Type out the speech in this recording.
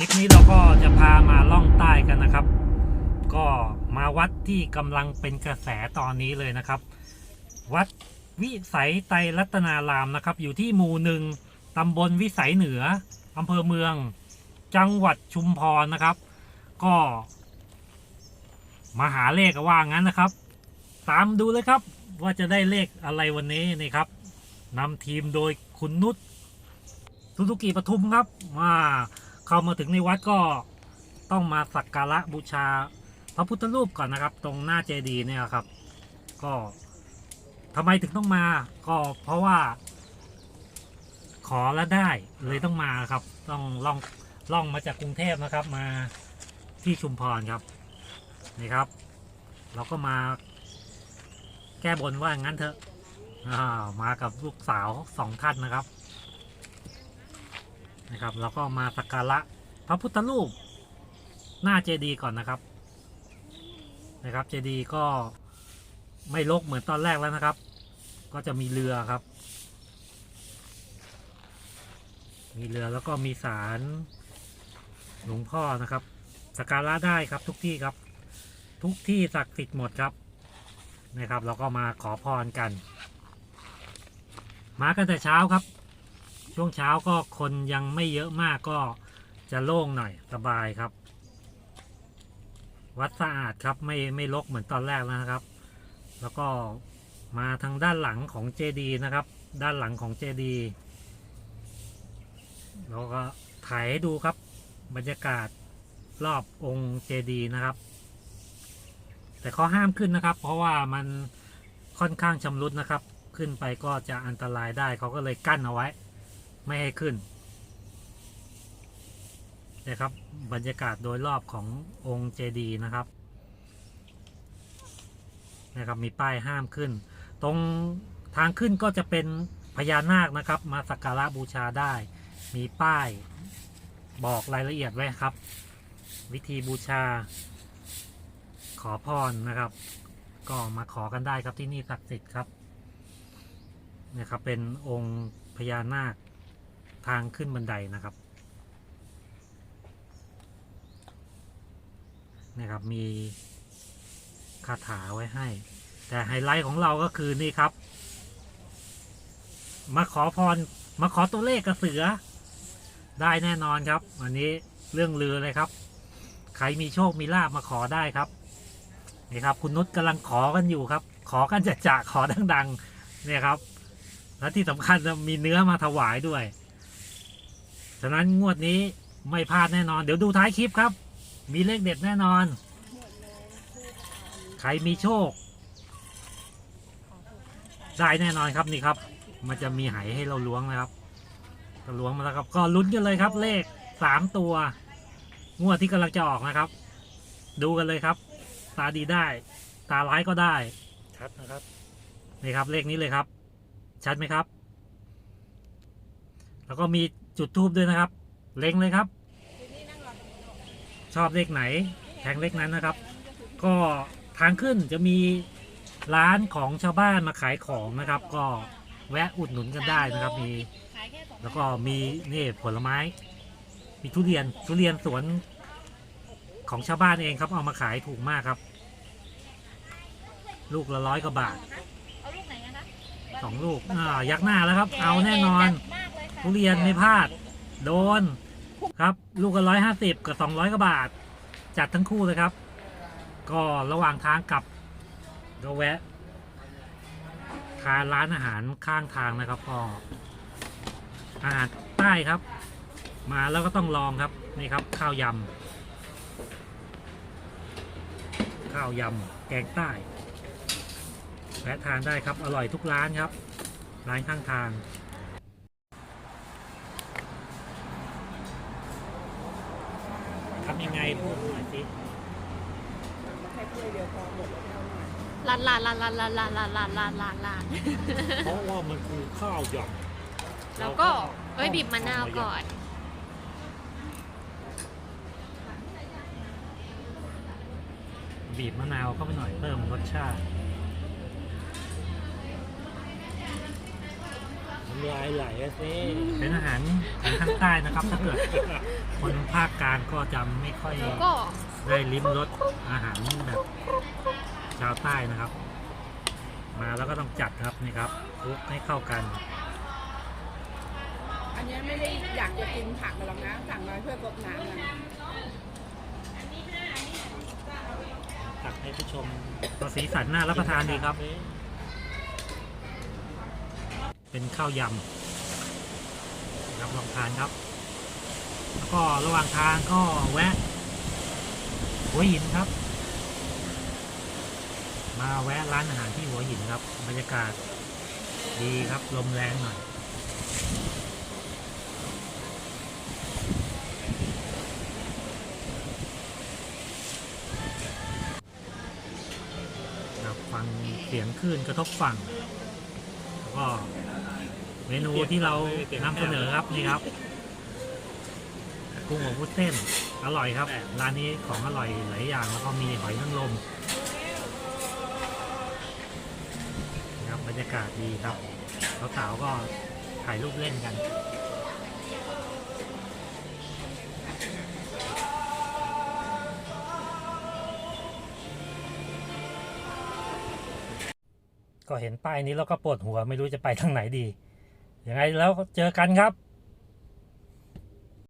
ลิปนี้เราก็จะพามาล่องใต้กันนะครับ ก็มาวัดที่กำลังเป็นกระแสตอนนี้เลยนะครับ วัดวิสัยไตรรัตนารามนะครับ อยู่ที่หมู่หนึ่งตำบลวิสัยเหนืออำเภอเมือง จังหวัดชุมพรนะครับ ก็มาหาเลขว่างั้นนะครับ ตามดูเลยครับว่าจะได้เลขอะไรวันนี้นี่ครับนำทีมโดยคุณนุชสุสุกิปทุมครับมา เข้ามาถึงในวัดก็ต้องมาสักการะบูชาพระพุทธรูปก่อนนะครับ ตรงหน้าเจดีย์เนี่ยครับ ก็ทำไมถึงต้องมา ก็เพราะว่า ขอแล้วได้เลยต้องมาครับ ต้องล่องล่องมาจากกรุงเทพนะครับ มาที่ชุมพรครับนี่ครับ เราก็มาแก้บนว่างั้นเถอะอามากับลูกสาวสองท่านนะครับ นะครับแล้วก็มาสักการะพระพุทธรูปหน้าเจดีย์ก่อนนะครับนะครับเจดีย์ก็ไม่ลกเหมือนตอนแรกแล้วนะครับ ก็จะมีเรือครับ มีเรือแล้วก็มีศาลหลวงพ่อนะครับสักการะได้ครับทุกที่ครับ ทุกที่ศักดิ์สิทธิ์หมดครับนะครับ เราก็มาขอพรกัน มากันแต่เช้าครับ ช่วงเช้าก็คนยังไม่เยอะมากก็จะโล่งหน่อยสบายครับ วัดสะอาดครับไม่ไม่รกเหมือนตอนแรกแล้วนะครับ แล้วก็มาทางด้านหลังของเจดีนะครับ ด้านหลังของเจดีเราก็ถ่ายให้ดูครับ บรรยากาศรอบองค์เจดีนะครับ แต่เขาห้ามขึ้นนะครับ เพราะว่ามันค่อนข้างชำรุดนะครับ ขึ้นไปก็จะอันตรายได้เขาก็เลยกั้นเอาไว้ ไม่ให้ขึ้นนะครับ บรรยากาศโดยรอบขององค์เจดีนะครับนะครับ มีป้ายห้ามขึ้น ตรงทางขึ้นก็จะเป็นพญานาคนะครับ มาสักการะบูชาได้ มีป้ายบอกรายละเอียดไว้ครับ วิธีบูชา ขอพรนะครับ ก็มาขอกันได้ครับที่นี่ศักดิ์สิทธิ์ครับนะครับ เป็นองค์พญานาค ทางขึ้นบันไดนะครับนะครับ มีคาถาไว้ให้ แต่ไฮไลท์ของเราก็คือนี่ครับ มาขอพร มาขอตัวเลขกระเสือ ได้แน่นอนครับอันนี้เรื่องลือเลยครับ ใครมีโชคมีลาบมาขอได้ครับนี่ครับ คุณนุชกำลังขอกันอยู่ครับ ขอกันจะจะขอดังๆเนี่ยครับ และที่สำคัญจะมีเนื้อมาถวายด้วย ฉะนั้นงวดนี้ไม่พลาดแน่นอน เดี๋ยวดูท้ายคลิปครับ มีเลขเด็ดแน่นอน ใครมีโชค ได้แน่นอนครับนี่ครับ มันจะมีไหให้เราล้วงนะครับก็ล้วงมาแล้วครับ ก็ลุ้นกันเลยครับ เลขสามตัว งวดที่กำลังจะออกนะครับ ดูกันเลยครับ ตาดีได้ ตาร้ายก็ได้ชัดนะครับนี่ครับเลขนี้เลยครับ ชัดไหมครับ แล้วก็มี จุดทูบด้วยนะครับ เล็งเลยครับ ชอบเลขไหนแทงเลขนั้นนะครับ ก็ทางขึ้นจะมีร้านของชาวบ้านมาขายของนะครับ ก็แวะอุดหนุนกันได้นะครับ มี แล้วก็มีนี่ผลไม้ มีทุเรียนทุเรียนสวนของชาวบ้านเองครับเอามาขายถูกมากครับ ลูกละร้อยกว่าบาทเอาลูกไหนอะคะสองลูกอ่ายักหน้าแล้วครับ เอาแน่นอนมากเลยค่ะ ทุเรียนไม่พลาด โดน ครับ ลูกละร้อยห้าสิบกับสองร้อยกว่าบาท จัดทั้งคู่เลยครับ ก็ระหว่างทางกลับก็แวะทานร้านอาหารข้างทางนะครับก็อาหารใต้ครับ มาแล้วก็ต้องลองครับนี่ครับ ข้าวยำข้าวยำแกงใต้แวะทานได้ครับอร่อยทุกร้านครับ ร้านข้างทาง ทำ ยังไงพูดหน่อยสิลานลานลานลานลานลานลานลานลานลานลานเพราะว่ามันคือข้าวยำแล้วก็เอ้ยบีบมะนาวก่อนบีบมะนาวเข้าไปหน่อยเพิ่มรสชาติ รำลายไหลอะสิเป็นอาหารของทางใต้นะครับ ถ้าเกิดคนภาคกลางก็จะไม่ค่อยแล้วก็ได้ลิ้มรสอาหารแบบชาวใต้นะครับ มาแล้วก็ต้องจัดครับนี่ครับคลุกให้เข้ากัน อันนี้ไม่ได้อยากจะกินผักหรอกนะสั่งมาเพื่อกบน้ำนะตักให้ผู้ชมก็สีสันน่ารับประทานดีครับ เป็นข้าวยำครับลองทานครับ แล้วก็ระหว่างทางก็แวะหัวหินครับ มาแวะร้านอาหารที่หัวหินครับบรรยากาศดีครับลมแรงหน่อยครับฟังเสียงคลื่นกระทบฝั่ง ก็เมนูที่เรานำเสนอครับนี่ครับกุ้งหัวพุดเส้นอร่อยครับร้านนี้ของอร่อยหลายอย่างแล้วก็มีหอยนางรมนะครับบรรยากาศดีครับสาวๆก็ถ่ายรูปเล่นกัน ก็เห็นป้ายนี้แล้วก็ปวดหัวไม่รู้จะไปทางไหนดียังไงแล้วเจอกันครับ